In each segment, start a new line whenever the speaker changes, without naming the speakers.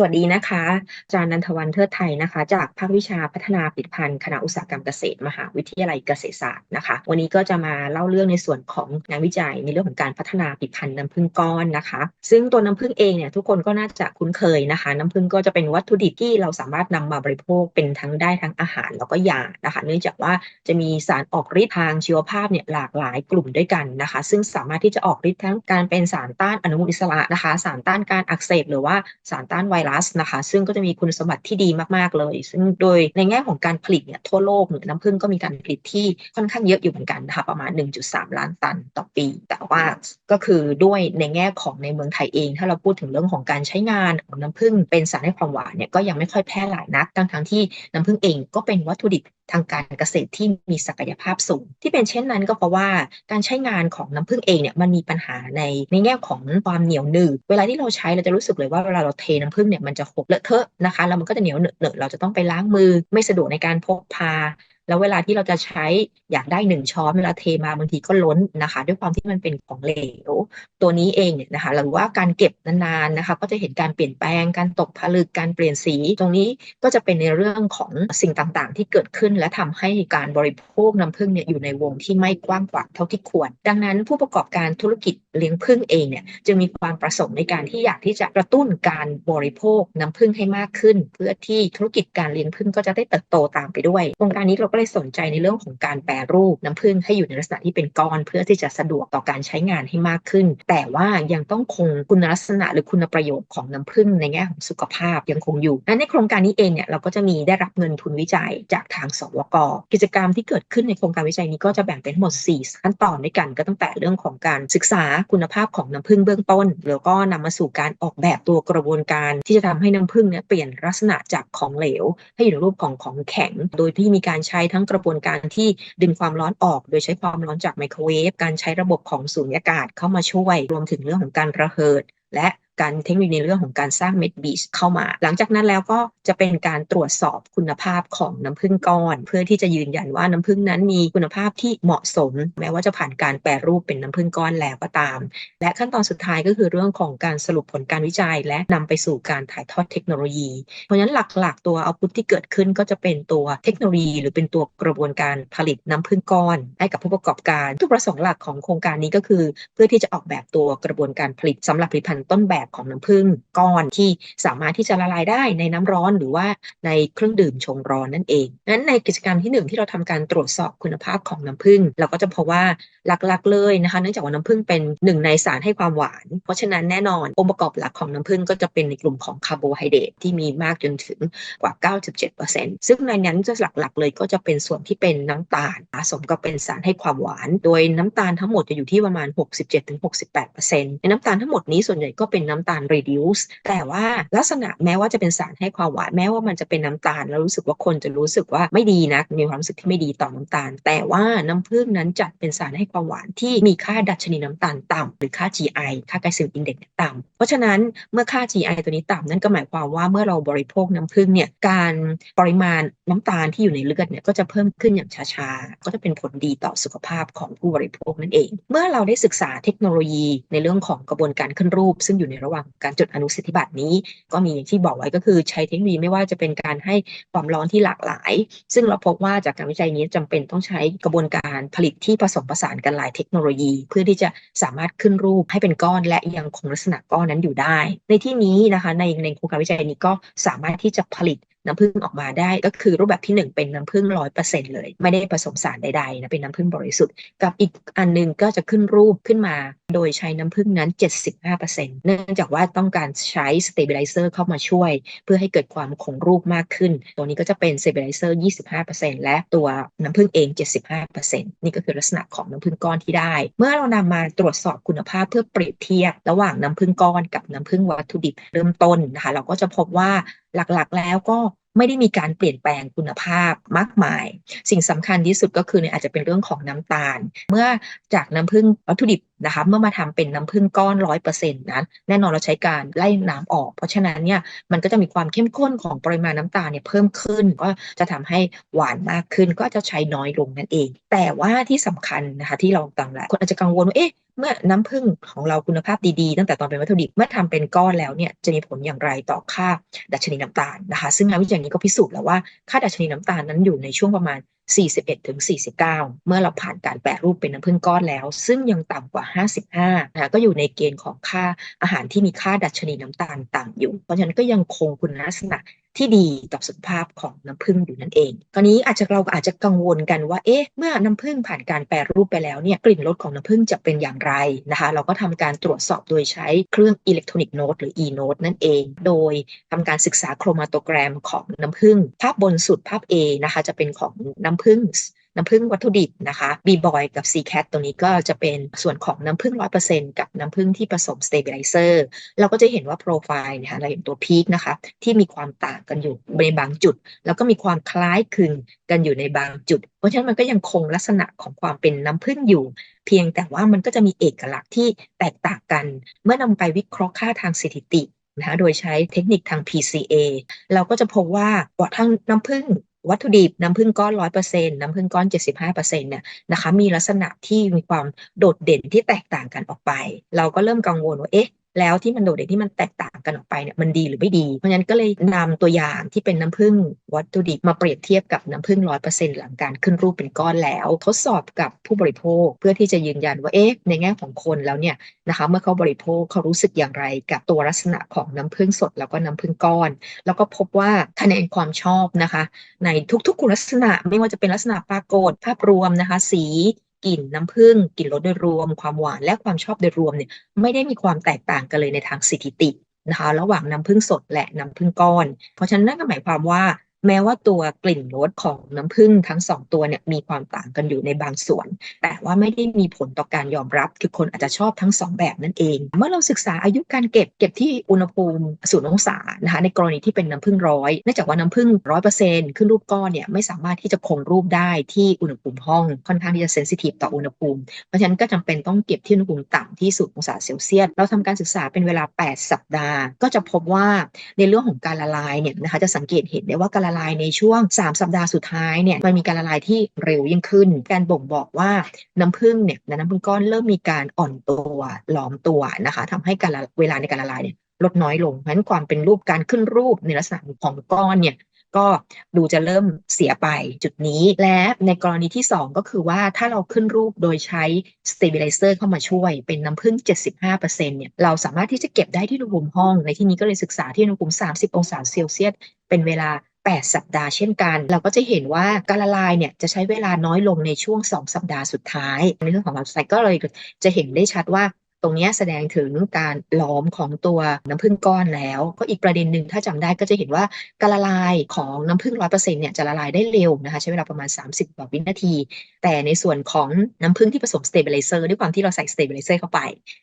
สวัสดีนะคะอาจารย์นันทวันเทิดไทยนะคะ จากภาควิชาพัฒนาผลิตภัณฑ์คณะอุตสาหกรรมเกษตร มหาวิทยาลัยเกษตรศาสตร์นะคะ วันนี้ก็จะมาเล่าเรื่องในส่วนของงานวิจัยในเรื่องของการพัฒนาผลิตภัณฑ์น้ำผึ้งก้อนนะคะ ซึ่งตัวน้ำผึ้งเองเนี่ยทุกคนก็น่าจะคุ้นเคยนะคะ น้ำผึ้งก็จะเป็นวัตถุดิบที่เราสามารถนำมาบริโภคเป็นทั้งได้ทั้งอาหารแล้วก็ยานะคะ เนื่องจากว่าจะมีสารออกฤทธิ์ทางชีวภาพเนี่ยหลากหลายกลุ่มด้วยกันนะคะ ซึ่งสามารถที่จะออกฤทธิ์ทั้งการเป็นสารต้านอนุมูลอิสระนะคะ สารต้านการอักเสบหรือว่าสารต้านไวรัสนะคะ ซึ่งก็จะมีคุณสมบัติที่ดีมากๆเลย ซึ่งโดยในแง่ของการผลิตเนี่ยทั่วโลกเนี่ยน้ำผึ้งก็มีการผลิตที่ค่อนข้างเยอะอยู่เหมือนกันนะคะประมาณ 1.3 ล้านตันต่อปี แต่ว่าก็คือด้วยในแง่ของในเมืองไทยเอง ถ้าเราพูดถึงเรื่องของการใช้งานของน้ำผึ้งเป็นสารให้ความหวานเนี่ยก็ยังไม่ค่อยแพร่หลายนักทั้งทั้งที่น้ำผึ้งเองก็เป็นวัตถุดิบ ทางการเกษตรที่มีศักยภาพสูง ที่เป็นเช่นนั้นก็เพราะว่าการใช้งานของน้ำผึ้งเองเนี่ยมันมีปัญหาในในแง่ของความเหนียวหนืดเวลาที่เราใช้เราจะรู้สึกเลยว่าเวลาเราเทน้ำผึ้งเนี่ยมันจะหกเลอะเทอะนะคะแล้วมันก็จะเหนียวเหนอะเราจะต้องไปล้างมือไม่สะดวกในการพกพา แล้วเวลาที่เราจะใช้อยากได้หนึ่งช้อนเวลาเทมาบางทีก็ล้นนะคะ ด้วยความที่มันเป็นของเหลว ตัวนี้เองเนี่ยนะคะหรือว่าการเก็บนานๆนะคะ ก็จะเห็นการเปลี่ยนแปลงการตกผลึกการเปลี่ยนสี ตรงนี้ก็จะเป็นในเรื่องของสิ่งต่างๆ ที่เกิดขึ้น และทำให้การบริโภคน้ำผึ้งเนี่ยอยู่ในวงที่ไม่กว้างขวางเท่าที่ควร ดังนั้นผู้ประกอบการธุรกิจเลี้ยงผึ้งเองเนี่ยจึงมีความประสงค์ในการที่อยากที่จะกระตุ้นการบริโภคน้ำผึ้งให้มากขึ้น เพื่อที่ธุรกิจการเลี้ยงผึ้งก็จะได้เติบโตตามไปด้วยโครงการนี้เราก็เลยสนใจในเรื่องของการแปรรูปน้ำผึ้งให้อยู่ในลักษณะที่เป็นก้อนเพื่อที่จะสะดวกต่อการใช้งานให้มากขึ้น แต่ว่ายังต้องคงคุณลักษณะหรือคุณประโยชน์ของน้ำผึ้งในแง่ของสุขภาพยังคงอยู่และในโครงการนี้เองเนี่ยเราก็จะมีได้รับเงินทุนวิจัยจากทางสวก กิจกรรมที่เกิดขึ้นในโครงการวิจัยนี้ก็จะแบ่งเป็นทั้งหมด 4 ขั้นตอนด้วยกันก็ตั้งแต่เรื่องของการศึกษาคุณภาพของน้ำผึ้งเบื้องต้น แล้วก็นำมาสู่การออกแบบตัวกระบวนการที่จะทำให้น้ำผึ้งเนี่ยเปลี่ยนลักษณะจากของเหลว ให้อยู่ในรูปของของแข็ง โดยที่มีการใช้ทั้งกระบวนการที่ดึงความร้อนออก โดยใช้ความร้อนจากไมโครเวฟ การใช้ระบบของสูญญากาศเข้ามาช่วย รวมถึงเรื่องของการระเหิด และ การเทคโนโลยีในเรื่องของการสร้างเม็ดบีชเข้ามา หลังจากนั้นแล้วก็จะเป็นการตรวจสอบคุณภาพของน้ำผึ้งก้อน เพื่อที่จะยืนยันว่าน้ำผึ้งนั้นมีคุณภาพที่เหมาะสม แม้ว่าจะผ่านการแปรรูปเป็นน้ำผึ้งก้อนแล้วก็ตาม และขั้นตอนสุดท้ายก็คือเรื่องของการสรุปผลการวิจัย และนำไปสู่การถ่ายทอดเทคโนโลยี เพราะฉะนั้นหลักๆ ตัวเอาพุทที่เกิดขึ้นก็จะเป็นตัวเทคโนโลยี หรือเป็นตัวกระบวนการผลิตน้ำผึ้งก้อน ให้กับผู้ประกอบการทุกประสงค์หลักของโครงการนี้ก็คือ เพื่อที่จะออกแบบตัวกระบวนการผลิตสำหรับผลิตภัณฑ์ต้นแบบของน้ำผึ้งก้อนที่สามารถที่จะละลายได้ในน้ำร้อนหรือว่าในเครื่องดื่มชงร้อนนั่นเองนั้นในกิจกรรมที่ 1 ที่เราทำการตรวจสอบคุณภาพของน้ำผึ้งเราก็จะพบว่าหลักๆเลยนะคะเนื่องจากว่าน้ำผึ้งเป็นหนึ่งในสารให้ความหวาน เพราะฉะนั้นแน่นอนองค์ประกอบหลักของน้ำผึ้งก็จะเป็นในกลุ่มของคาร์โบไฮเดรตที่มีมากจนถึงกว่า 97%ซึ่งในนั้นจะหลักๆ เลยก็จะเป็นส่วนที่เป็นน้ำตาลผสมกับเป็นสารให้ความหวาน โดยน้ำตาลทั้งหมดจะอยู่ที่ประมาณ 67-68%ในน้ำตาลทั้งหมดนี้ส่วนใหญ่ก็เป็นน้ำตาล reduce แต่ว่าลักษณะแม้ว่าจะเป็นสารให้ความหวานแม้ว่ามันจะเป็นน้ำตาลแล้วรู้สึกว่าคนจะรู้สึกว่าไม่ดีนะมีความรู้สึกที่ไม่ดีต่อน้ำตาล แต่ว่าน้ำผึ้งนั้นจัดเป็นสารให้ความหวานที่มีค่าดัชนีน้ำตาลต่ำหรือค่า GI ค่าไกลซิลอินเด็กซ์ต่ำเพราะฉะนั้นเมื่อค่า GI ตัวนี้ต่ำนั่นก็หมายความว่าเมื่อเราบริโภคน้ำผึ้งเนี่ยการปริมาณน้ำตาลที่อยู่ในเลือดเนี่ยก็จะเพิ่มขึ้นอย่างช้าๆก็จะเป็นผลดีต่อสุขภาพของผู้บริโภคนั่นเอง เมื่อเราได้ศึกษาเทคโนโลยีในเรื่องของกระบวนการขึ้นรูป ซึ่งอยู่ในระหว่างการจดอนุสิทธิบัตรนี้ ก็มีอย่างที่บอกไว้ก็คือใช้เทคโนโลยีไม่ว่าจะเป็นการให้ความร้อนที่หลากหลาย ซึ่งเราพบว่าจากการวิจัยนี้จำเป็นต้องใช้กระบวนการผลิตที่ผสมผสานกันหลายเทคโนโลยี เพื่อที่จะสามารถขึ้นรูปให้เป็นก้อนและยังคงลักษณะก้อนนั้นอยู่ได้ ในที่นี้นะคะในในโครงการวิจัยนี้ก็สามารถที่จะผลิต น้ำผึ้งออกมาได้ ก็คือรูปแบบที่ 1 เป็นน้ำผึ้งร้อยเปอร์เซ็นเลย ไม่ได้ผสมสารใดๆนะเป็นน้ำผึ้งบริสุทธิ์กับอีกอันนึงก็จะขึ้นรูปขึ้นมา โดยใช้น้ำผึ้งนั้น 75%เนื่องจากว่าต้องการใช้ stabilizer เข้ามาช่วย เพื่อให้เกิดความคงรูปมากขึ้น ตัวนี้ก็จะเป็น stabilizer 25%และตัวน้ำผึ้งเอง 75%นี่ก็คือลักษณะของน้ำผึ้งก้อนที่ได้ เมื่อเรานำมาตรวจสอบคุณภาพเพื่อเปรียบเทียบระหว่างน้ำผึ้งก้อนกับน้ำผึ้งวัตถุดิบเริ่มต้นนะคะ เราก็จะพบว่าหลักๆแล้วก็ ไม่ได้มีการเปลี่ยนแปลงคุณภาพมากมาย สิ่งสำคัญที่สุดก็คืออาจจะเป็นเรื่องของน้ำตาล เมื่อจากน้ำผึ้งวัตถุดิบ นะคะเมื่อมาทำเป็นน้ำผึ้งก้อนร้อยเปอร์เซ็นต์นั้น แน่นอนเราใช้การไล่น้ำออก เพราะฉะนั้นเนี่ยมันก็จะมีความเข้มข้นของปริมาณน้ำตาลเนี่ยเพิ่มขึ้น ก็จะทำให้หวานมากขึ้นก็จะใช้น้อยลงนั่นเอง แต่ว่าที่สำคัญนะคะที่เราต่างหลายคนอาจจะกังวลว่าเอ๊ะเมื่อน้ำผึ้งของเราคุณภาพดีๆ ตั้งแต่ตอนเป็นวัตถุดิบเมื่อทำเป็นก้อนแล้วเนี่ยจะมีผลอย่างไรต่อค่าดัชนีน้ำตาลนะคะ ซึ่งงานวิจัยนี้ก็พิสูจน์แล้วว่าค่าดัชนีน้ำตาลนั้นอยู่ในช่วงประมาณ 41ถึง49 เมื่อเราผ่านการแปรรูปเป็นน้ำผึ้งก้อนแล้ว ซึ่งยังต่ำกว่า 55นะก็อยู่ในเกณฑ์ของค่าอาหารที่มีค่าดัชนีน้ำตาลต่ำอยู่ เพราะฉะนั้นก็ยังคงคุณลักษณะ ที่ดีต่อสุขภาพของน้ำผึ้งอยู่นั่นเองคราวนี้อาจจะเราอาจจะกังวลกันว่าเอ๊ะเมื่อน้ำผึ้งผ่านการแปรรูปไปแล้วเนี่ยกลิ่นรสของน้ำผึ้งจะเป็นอย่างไรนะคะ เราก็ทำการตรวจสอบโดยใช้เครื่องอิเล็กทรอนิกส์โน้ตหรือ e-note นั่นเอง โดยทำการศึกษาโครมาโตแกรมของน้ำผึ้งภาพบนสุดภาพ A นะคะจะเป็นของน้ำผึ้ง น้ำผึ้งวัตถุดิบนะคะบีบอยกับ c c a t ตัวนี้ก็จะเป็นส่วนของน้ำผึ้งร้อยเปอร์เซ็นต์กับน้ำผึ้งที่ผสมสเตเบลไลเซอร์เราก็จะเห็นว่าโปรไฟล์นะคะเราเห็นตัวพีคนะคะที่มีความต่างกันอยู่ในบางจุด แล้วก็มีความคล้ายคลึงกันอยู่ในบางจุด เพราะฉะนั้นมันก็ยังคงลักษณะของความเป็นน้ำผึ้งอยู่ เพียงแต่ว่ามันก็จะมีเอกลักษณ์ที่แตกต่างกัน เมื่อนำไปวิเคราะห์ค่าทางสถิตินะคะโดยใช้เทคนิคทาง PCA เราก็จะพบว่าปอดทางน้ำผึ้ง วัตถุดิบน้ำผึ้งก้อนร้อยเปอร์เซ็นต์น้ำผึ้งก้อนเจ็ดสิบห้าเปอร์เซ็นต์เนี่ยนะคะมีลักษณะที่มีความโดดเด่นที่แตกต่างกันออกไป เราก็เริ่มกังวลว่าเอ๊ะ แล้วที่มันโดดเด่นที่มันแตกต่างกันออกไปเนี่ยมันดีหรือไม่ดี เพราะฉะนั้นก็เลยนำตัวอย่างที่เป็นน้ำผึ้งวัตถุดิบมาเปรียบเทียบกับน้ำผึ้งร้อยเปอร์เซ็นต์หลังการขึ้นรูปเป็นก้อนแล้ว ทดสอบกับผู้บริโภคเพื่อที่จะยืนยันว่าเอ๊ะในแง่ของคนแล้วเนี่ยนะคะเมื่อเขาบริโภคเขารู้สึกอย่างไรกับตัวลักษณะของน้ำผึ้งสดแล้วก็น้ำผึ้งก้อน แล้วก็พบว่าคะแนนความชอบนะคะ ในทุกๆคุณลักษณะไม่ว่าจะเป็นลักษณะปรากฏภาพรวมนะคะ สี กลิ่นน้ำผึ้งกลิ่นรสโดยรวม ความหวานและความชอบโดยรวมเนี่ยไม่ได้มีความแตกต่างกันเลยในทางสถิตินะคะ ระหว่างน้ำผึ้งสดและน้ำผึ้งก้อน เพราะฉะนั้นนั่นก็หมายความว่า แม้ว่าตัวกลิ่นรสของน้ำผึ้งทั้งสองตัวเนี่ยมีความต่างกันอยู่ในบางส่วน แต่ว่าไม่ได้มีผลต่อการยอมรับ คือคนอาจจะชอบทั้งสองแบบนั่นเอง เมื่อเราศึกษาอายุการเก็บเก็บที่อุณหภูมิศูนย์องศานะคะในกรณีที่เป็นน้ำผึ้งร้อยเนื่องจากว่าน้ำผึ้งร้อยเปอร์เซ็นต์ขึ้นรูปก้อนเนี่ยไม่สามารถที่จะคงรูปได้ที่อุณหภูมิห้องค่อนข้างที่จะเซนซิทีฟต่ออุณหภูมิ เพราะฉะนั้นก็จำเป็นต้องเก็บที่อุณหภูมิต่ำที่ศูนย์องศาเซลเซียสเราทำการศึกษาเป็นเวลา 8 สัปดาห์ ก็จะพบว่าในเรื่องของการละลายเนี่ยนะคะจะสังเกตเห็นได้ว่าการละลายในช่วง 3 สัปดาห์สุดท้ายเนี่ยมันมีการละลายที่เร็วยิ่งขึ้น การบ่งบอกว่าน้ำผึ้งเนี่ยน้ำผึ้งก้อนเริ่มมีการอ่อนตัวหลอมตัวนะคะทำให้การเวลาในการละลายเนี่ยลดน้อยลงเพราะฉะนั้นความเป็นรูปการขึ้นรูปในลักษณะของก้อนเนี่ยก็ดูจะเริ่มเสียไปจุดนี้ และในกรณีที่ 2 ก็คือว่าถ้าเราขึ้นรูปโดยใช้ stabilizer เข้ามาช่วยเป็นน้ำผึ้ง 75%เนี่ยเราสามารถที่จะเก็บได้ที่อุณหภูมิห้อง ในที่นี้ก็เลยศึกษาที่อุณหภูมิ 30 องศาเซลเซียสเป็นเวลา 8 สัปดาห์เช่นกัน เราก็จะเห็นว่าการละลายเนี่ยจะใช้เวลาน้อยลงในช่วง 2 สัปดาห์สุดท้ายในเรื่องของเราไซก็เลยจะเห็นได้ชัดว่าตรงนี้แสดงถึงการหลอมของตัวน้ำผึ้งก้อนแล้ว ก็อีกประเด็นหนึ่งถ้าจำได้ก็จะเห็นว่าการละลายของน้ำผึ้งร้อยเปอร์เซ็นต์เนี่ยจะละลายได้เร็วนะคะใช้เวลาประมาณ 30กว่าวินาที แต่ในส่วนของน้ำผึ้งที่ผสมสเตเบลไลเซอร์ด้วยความที่เราใส่สเตเบลไลเซอร์เข้าไป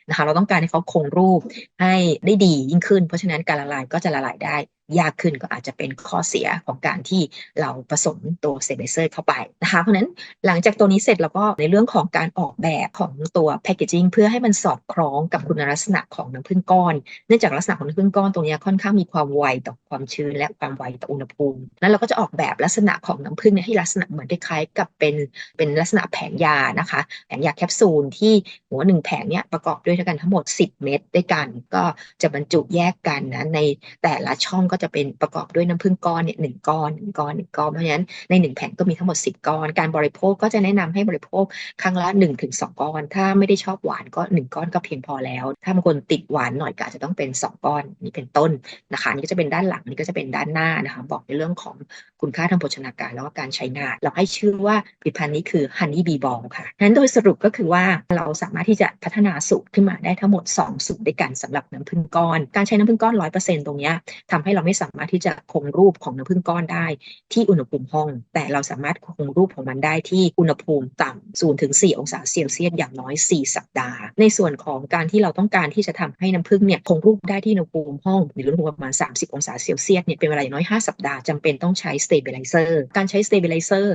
นะคะเราต้องการให้เขาคงรูปให้ได้ดียิ่งขึ้น เพราะฉะนั้นการละลายก็จะละลายได้ ยากขึ้นก็อาจจะเป็นข้อเสียของการที่เราผสมตัวเซเบเซอร์เข้าไปนะคะเพราะนั้นหลังจากตัวนี้เสร็จเราก็ในเรื่องของการออกแบบของตัวแพคเกจิ้งเพื่อให้มันสอดคล้องกับคุณลักษณะของน้ำผึ้งก้อน เนื่องจากลักษณะของน้ำผึ้งก้อนตรงนี้ค่อนข้างมีความไวต่อความชื้นและความไวต่ออุณหภูมินั้นเราก็จะออกแบบลักษณะของน้ำผึ้งให้ลักษณะเหมือนคล้ายๆกับเป็นเป็นลักษณะแผงยานะคะแผงยาแคปซูลที่หัวหนึ่งแผงเนี้ยประกอบด้วยกันทั้งหมด 10 เม็ดด้วยกัน ก็จะบรรจุแยกกันนะในแต่ละช่องก็ก็จะเป็นประกอบด้วยน้ำผึ้งก้อนเนี่ยหนึ่งก้อนหนึ่งก้อนหนึ่งก้อนเพราะฉะนั้นในหนึ่งแผ่นก็มีทั้งหมดสิบก้อน การบริโภคก็จะแนะนำให้บริโภคครั้งละหนึ่งถึงสองก้อน ถ้าไม่ได้ชอบหวานก็หนึ่งก้อนก็เพียงพอแล้ว ถ้าบางคนติดหวานหน่อยก็อาจจะต้องเป็นสองก้อนนี่เป็นต้นนะคะนี่ก็จะเป็นด้านหลังนี่ก็จะเป็นด้านหน้านะคะบอกในเรื่องของคุณค่าทางโภชนาการแล้วก็การใช้งาน เราให้ชื่อว่าผลิตภัณฑ์นี้คือ Honey Bee Ball ค่ะนั้นโดยสรุปก็คือว่าเราสามารถที่จะพัฒนาสูตรขึ้นมาได้ทั้งหมด 2 สูตรด้วยกันสำหรับน้ำผึ้งก้อน การใช้น้ำผึ้งก้อน 100%ตรงนี้ทำให้เราไม่สามารถที่จะคงรูปของน้ำผึ้งก้อนได้ที่อุณหภูมิห้อง แต่เราสามารถคงรูปของมันได้ที่อุณหภูมิต่ำ0ถึง4องศาเซลเซียสอย่างน้อย 4 สัปดาห์ ในส่วนของการที่เราต้องการที่จะทำให้น้ำผึ้งเนี่ยคงรูปได้ที่อุณหภูมิห้อง หรืออุณหภูมิประมาณ 30 องศาเซลเซียสเนี่ยเป็นเวลาอย่างน้อย 5 สัปดาห์จำเป็นต้องใช้ stabilizer การใช้ stabilizer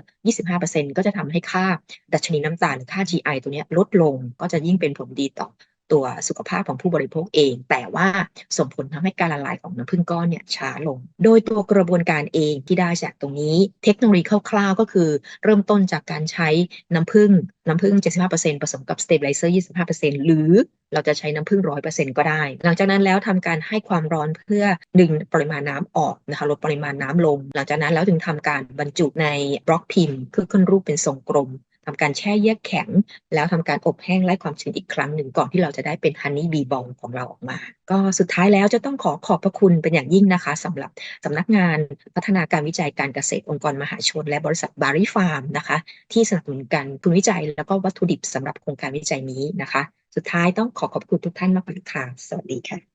25%ก็จะทำให้ค่าดัชนีน้ำตาลหรือค่า GI ตัวนี้ลดลงก็จะยิ่งเป็นผลดีต่อ ตัวสุขภาพของผู้บริโภคเอง แต่ว่าส่งผลทำให้การละลายของน้ำผึ้งก้อนเนี่ยช้าลง โดยตัวกระบวนการเองที่ได้จากตรงนี้ เทคโนโลยีคร่าวๆก็คือ เริ่มต้นจากการใช้น้ำผึ้งน้ำผึ้ง 75%ผสมกับ stabilizer 25%หรือเราจะใช้น้ำผึ้ง 100%ก็ได้ หลังจากนั้นแล้วทำการให้ความร้อนเพื่อดึงปริมาณน้ำออกนะคะลดปริมาณน้ำลง หลังจากนั้นแล้วถึงทำการบรรจุในบล็อกพิมพ์คือขึ้นรูปเป็นทรงกลม ทำการแช่เยือกแข็ง แล้วทำการอบแห้งไล่ความชื้นอีกครั้งหนึ่งก่อนที่เราจะได้เป็นฮันนี่บีบอลของเราออกมา ก็สุดท้ายแล้วจะต้องขอขอบพระคุณเป็นอย่างยิ่งนะคะสำหรับสำนักงานพัฒนาการวิจัยการเกษตรองค์กรมหาชน และบริษัทบาริฟาร์มนะคะ ที่สนับสนุนการทุนวิจัย แล้วก็วัตถุดิบสำหรับโครงการวิจัยนี้นะคะ สุดท้ายต้องขอขอบคุณทุกท่านมากๆค่ะสวัสดีค่ะ